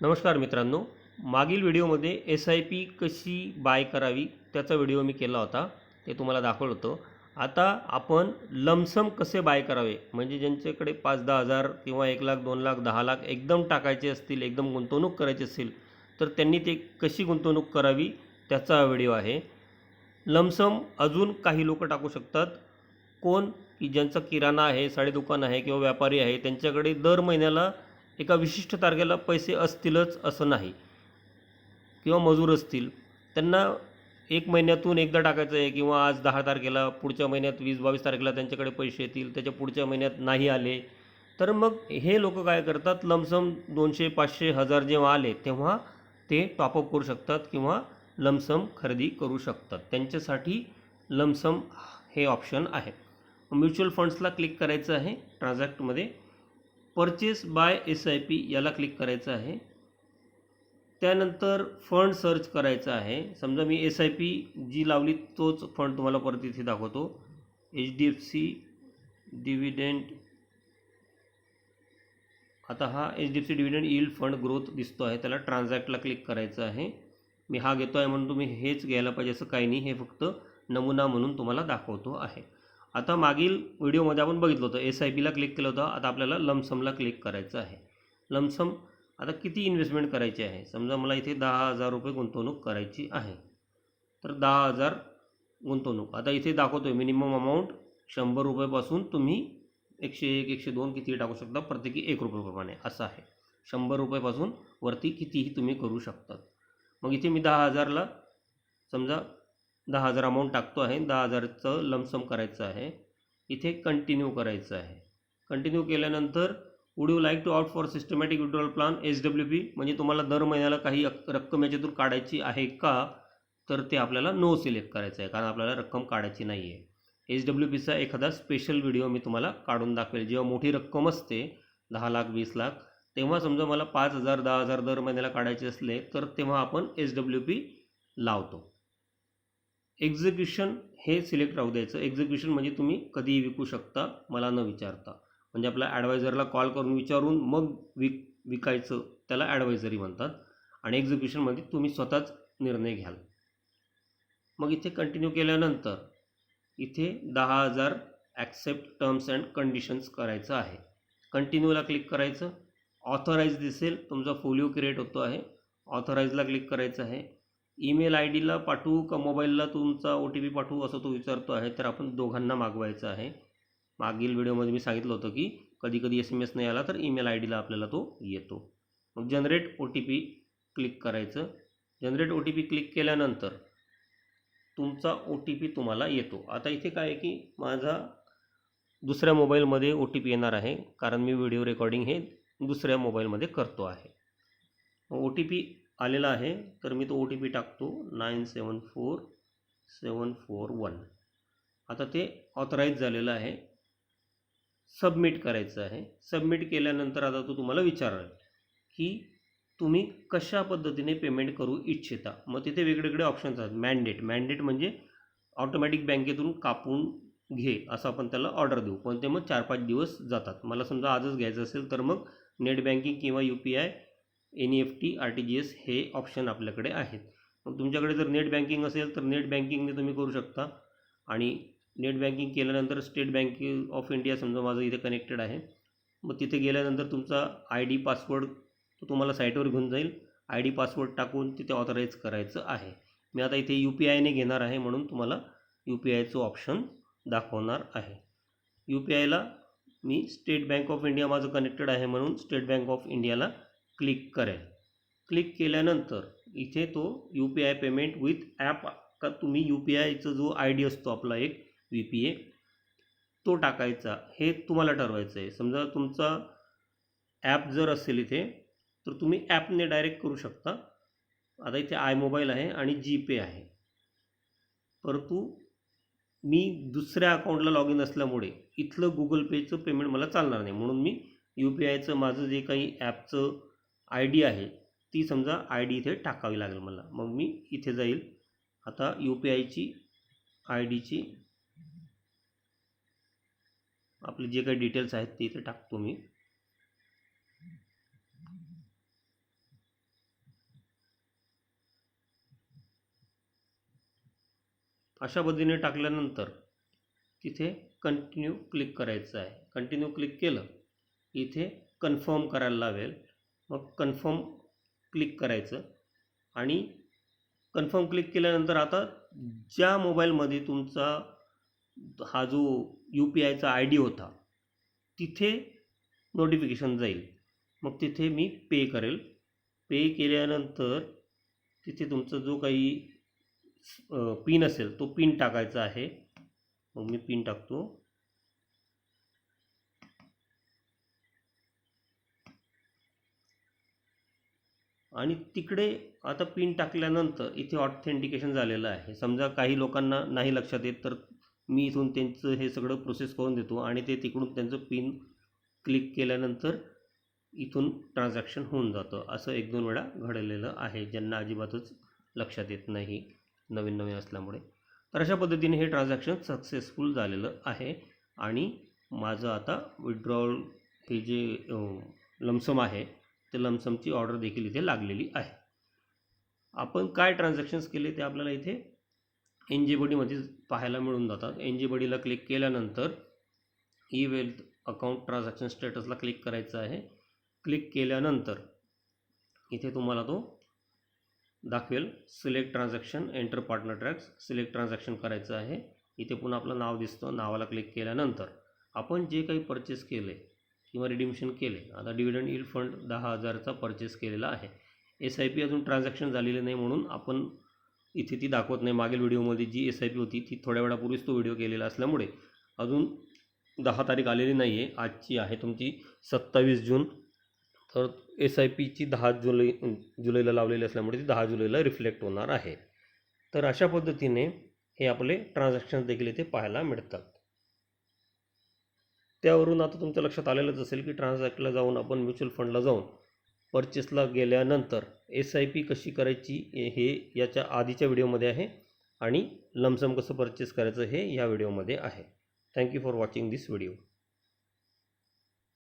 नमस्कार मित्रांनो मागील व्हिडिओमध्ये एस आय पी कशी बाय करावी त्याचा व्हिडिओ मी केला होता ते तुम्हाला दाखवलं होतं आता आपण लमसम कसे बाय करावे म्हणजे ज्यांच्याकडे पाच दहा हजार किंवा एक लाख दोन लाख दहा लाख एकदम टाकायचे असतील एकदम गुंतवणूक करायची असतील तर त्यांनी ते कशी गुंतवणूक करावी त्याचा व्हिडिओ आहे. लमसम अजून काही लोक टाकू शकतात. कोण? की ज्यांचा किराणा आहे साडे दुकान आहे किंवा व्यापारी आहे त्यांच्याकडे दर महिन्याला एका विशिष्ट तारखेला पैसे असतीलच असं नाही. किंवा मजूर असतील त्यांना एक महिन्यातून एकदा टाकायचं आहे किंवा आज दहा तारखेला पुढच्या महिन्यात वीस बावीस तारखेला त्यांच्याकडे पैसे येतील त्याच्या पुढच्या महिन्यात नाही आले तर मग हे लोक काय करतात? लमसम दोनशे पाचशे हजार जेव्हा आले तेव्हा ते टॉपअप करू शकतात किंवा लमसम खरेदी करू शकतात. त्यांच्यासाठी लमसम हे ऑप्शन आहे. म्युच्युअल फंड्सला क्लिक करायचं आहे. ट्रान्झॅक्टमध्ये purchase buy S I P याला क्लिक करायचं आहे. त्यानंतर फंड सर्च करायचा आहे. समजा मी एस आय पी जी लावली तोच फंड तुम्हाला परत इथे दाखवतो. H D F C dividend आता हा H D F C dividend yield fund growth दिसतो आहे. त्याला ट्रान्झॅक्टला क्लिक करायचं आहे. मी हा घेतो आहे म्हणून तुम्ही हेच घ्यायला पाहिजे असं काही नाही. हे फक्त नमुना म्हणून तुम्हाला दाखवतो आहे. आता मागील व्हिडिओमध्ये आपण बघितलं होतं एस आय पीला क्लिक केलं होतं. आता आपल्याला लमसमला क्लिक करायचं आहे. लमसम आता किती इन्व्हेस्टमेंट करायची आहे? समजा मला इथे दहा हजार रुपये गुंतवणूक करायची आहे. तर दहा हजार गुंतवणूक. आता इथे दाखवतो आहे मिनिमम अमाऊंट शंभर रुपयापासून तुम्ही एकशे एक एकशे दोन कितीही टाकू शकता? प्रत्येकी एक रुपयेप्रमाणे. असं आहे. शंभर रुपयापासून वरती कितीही तुम्ही करू शकतात. मग इथे मी दहा हजारला समजा दहा हजार अमाऊंट टाकतो आहे. दहा हजारचं लमसम करायचं आहे. इथे कंटिन्यू करायचं आहे. कंटिन्यू केल्यानंतर would you like to opt for systematic withdrawal plan S W P म्हणजे तुम्हाला दर महिन्याला काही रक्कम याच्यातून काढायची आहे का? तर ते आपल्याला नो सिलेक्ट करायचं आहे. कारण आपल्याला रक्कम काढायची नाही आहे एच डब्ल्यू पीचा एखादा स्पेशल व्हिडिओ मी तुम्हाला काढून दाखवेल. जेव्हा मोठी रक्कम असते दहा लाख वीस लाख तेव्हा समजा मला पाच हजार दहा हजार दर महिन्याला काढायचे असले तर तेव्हा आपण एच डब्ल्यू पी लावतो. एक्झिक्युशन हे सिलेक्ट राहू द्यायचं. एक्झिक्युशन म्हणजे तुम्ही कधीही विकू शकता मला न विचारता. म्हणजे आपल्या ॲडवायझरला कॉल करून विचारून मग विक विकायचं त्याला ॲडवायझरी म्हणतात. आणि एक्झिक्युशनमध्ये तुम्ही स्वतःच निर्णय घ्याल. मग इथे कंटिन्यू केल्यानंतर इथे दहा हजार ॲक्सेप्ट टर्म्स अँड कंडिशन्स करायचं आहे. कंटिन्यूला क्लिक करायचं. ऑथराईज दिसेल तुमचा फोलिओ क्रिएट होतो आहे. ऑथराईजला क्लिक करायचं आहे. ईमेल आय डीला पाठवू का मोबाईलला तुमचा ओ टी पी पाठवू असं तो विचारतो आहे तर आपण दोघांना मागवायचं आहे. मागील व्हिडिओमध्ये मी सांगितलं होतं की कधी कधी एस एम एस नाही आला तर ईमेल आय डीला आपल्याला तो येतो. मग generate O T P click करायचं. Generate O T P click केल्यानंतर तुमचा ओ टी पी तुम्हाला येतो. आता इथे काय आहे की माझा दुसऱ्या मोबाईलमध्ये ओ टी पी येणार आहे कारण मी व्हिडिओ रेकॉर्डिंग हे दुसऱ्या मोबाईलमध्ये करतो आहे. ओ टी पी आलेला आहे. तर मी तो ओ टी पी टाकतो. Nine seven four seven four one. आता ते ऑथराईज झालेलं आहे. सबमिट करायचं आहे. सबमिट केल्यानंतर आता तो तुम्हाला विचारेल की तुम्ही कशा पद्धतीने पेमेंट करू इच्छिता? मग तिथे वेगवेगळे ऑप्शन्स आहेत. मॅन्डेट मॅन्डेट म्हणजे ऑटोमॅटिक बँकेतून कापून घे असं आपण त्याला ऑर्डर देऊ. पण ते मग चार पाच दिवस जातात. मला समजा आजच घ्यायचं असेल तर मग नेट बँकिंग किंवा U P I N E F T R T G S हे ऑप्शन आपल्याकडे आहेत. मग तुमच्याकडे जर नेट बँकिंग असेल तर नेट बँकिंगने तुम्ही करू शकता. आणि नेट बँकिंग केल्यानंतर स्टेट बँक ऑफ इंडिया समजा माझं इथे कनेक्टेड आहे. मग तिथे गेल्यानंतर तुमचा आय डी पासवर्ड तो तुम्हाला साईटवर घेऊन जाईल. आय डी पासवर्ड टाकून तिथे ऑथराईज करायचं आहे. मी आता इथे यू पी आयने घेणार आहे म्हणून तुम्हाला यू पी आयचं ऑप्शन दाखवणार आहे. यू पी आयला मी स्टेट बँक ऑफ इंडिया माझं कनेक्टेड आहे म्हणून स्टेट बँक ऑफ इंडियाला क्लिक करेल क्लिक केल्यानंतर इथे तो U P I payment with app का तुम्ही यू पी आयचा जो आय डी असतो आपला एक व्ही पी ए तो टाकायचा. हे तुम्हाला ठरवायचं आहे समजा तुमचा ॲप जर असेल इथे तर तुम्ही ॲपने डायरेक्ट करू शकता. आता इथे आय मोबाईल आहे आणि जी पे आहे. परंतु मी दुसऱ्या अकाउंटला लॉग इन असल्यामुळे इथलं गुगल पेचं पेमेंट मला चालणार नाही. म्हणून मी यू पी आयचं माझं जे काही ॲपचं आय डी आहे ती समजा आय डी इथे टाकावी लागेल मला. मग मी इथे जाईल. आता यू पी आयची आय डीची आपले जे काही डिटेल्स आहेत ते इथे टाकतो मी. अशा पद्धतीने टाकल्यानंतर तिथे कंटिन्यू क्लिक करायचं आहे. कंटिन्यू क्लिक केलं इथे कन्फर्म करायला लावेल मग कन्फर्म क्लिक करायचं. आणि कन्फर्म क्लिक केल्यानंतर आता ज्या मोबाईलमध्ये तुमचा हा जो यू पी आयचा आय डी होता तिथे नोटिफिकेशन जाईल. मग तिथे मी पे करेल. पे केल्यानंतर तिथे तुमचा जो काही पिन असेल तो पिन टाकायचा आहे. मग मी पिन टाकतो. आणि तिकडे आता पिन टाकल्यानंतर इथे ऑथेंटिकेशन झालेलं आहे. समजा काही लोकांना नाही लक्षात येत तर मी इथून त्यांचं हे सगळं प्रोसेस करून देतो आणि ते तिकडून त्यांचं पिन क्लिक केल्यानंतर इथून ट्रान्झॅक्शन होऊन जातं. असं एक दोन वेळा घडलेलं आहे. ज्यांना अजिबातच लक्षात येत नाही नवीन नवीन असल्यामुळे. तर अशा पद्धतीने हे ट्रान्झॅक्शन सक्सेसफुल झालेलं आहे आणि माझं आता विड्रॉल हे जे लमसम आहे ते लमसमची ऑर्डर देखील इथे लागलेली आहे. आपण काय ट्रान्झॅक्शन्स केले ते आपल्याला इथे एन जी बडीमध्ये पाहायला मिळून जातात. एन जी बडीला क्लिक केल्यानंतर ई वेल्थ अकाउंट ट्रान्झॅक्शन स्टेटसला क्लिक करायचं आहे. क्लिक केल्यानंतर इथे तुम्हाला तो दाखवेल select transaction enter partner tracks select transaction करायचं आहे. इथे पुन्हा आपलं नाव दिसतं. नावाला क्लिक केल्यानंतर आपण जे काही परचेस केले किंवा रिडिमिशन केले. आता डिव्हिडंड इल फंड दहा हजारचा परचेस केलेला आहे. एस आय पी अजून ट्रान्झॅक्शन झालेली नाही म्हणून आपण इथे ती दाखवत नाही. मागील व्हिडिओमध्ये जी एस आय पी होती ती थोड्या वेळापूर्वीच तो व्हिडिओ केलेला असल्यामुळे अजून दहा तारीख आलेली नाही आहे आजची आहे तुमची सत्तावीस जून. तर एस आय पीची दहा जुलै जुलैला लावलेली असल्यामुळे ती दहा जुलैला रिफ्लेक्ट होणार आहे. तर अशा पद्धतीने हे आपले ट्रान्झॅक्शन्स देखील इथे पाहायला मिळतात. त्यावरून आता तुमच्या लक्षात आलेलंच असेल की ट्रान्झॅक्टला जाऊन आपण म्युच्युअल फंडला जाऊन परचेसला गेल्यानंतर एस आय पी कशी करायची हे याच्या आधीच्या व्हिडिओमध्ये आहे आणि लमसम कसं परचेस करायचं हे या व्हिडिओमध्ये आहे. Thank you for watching this video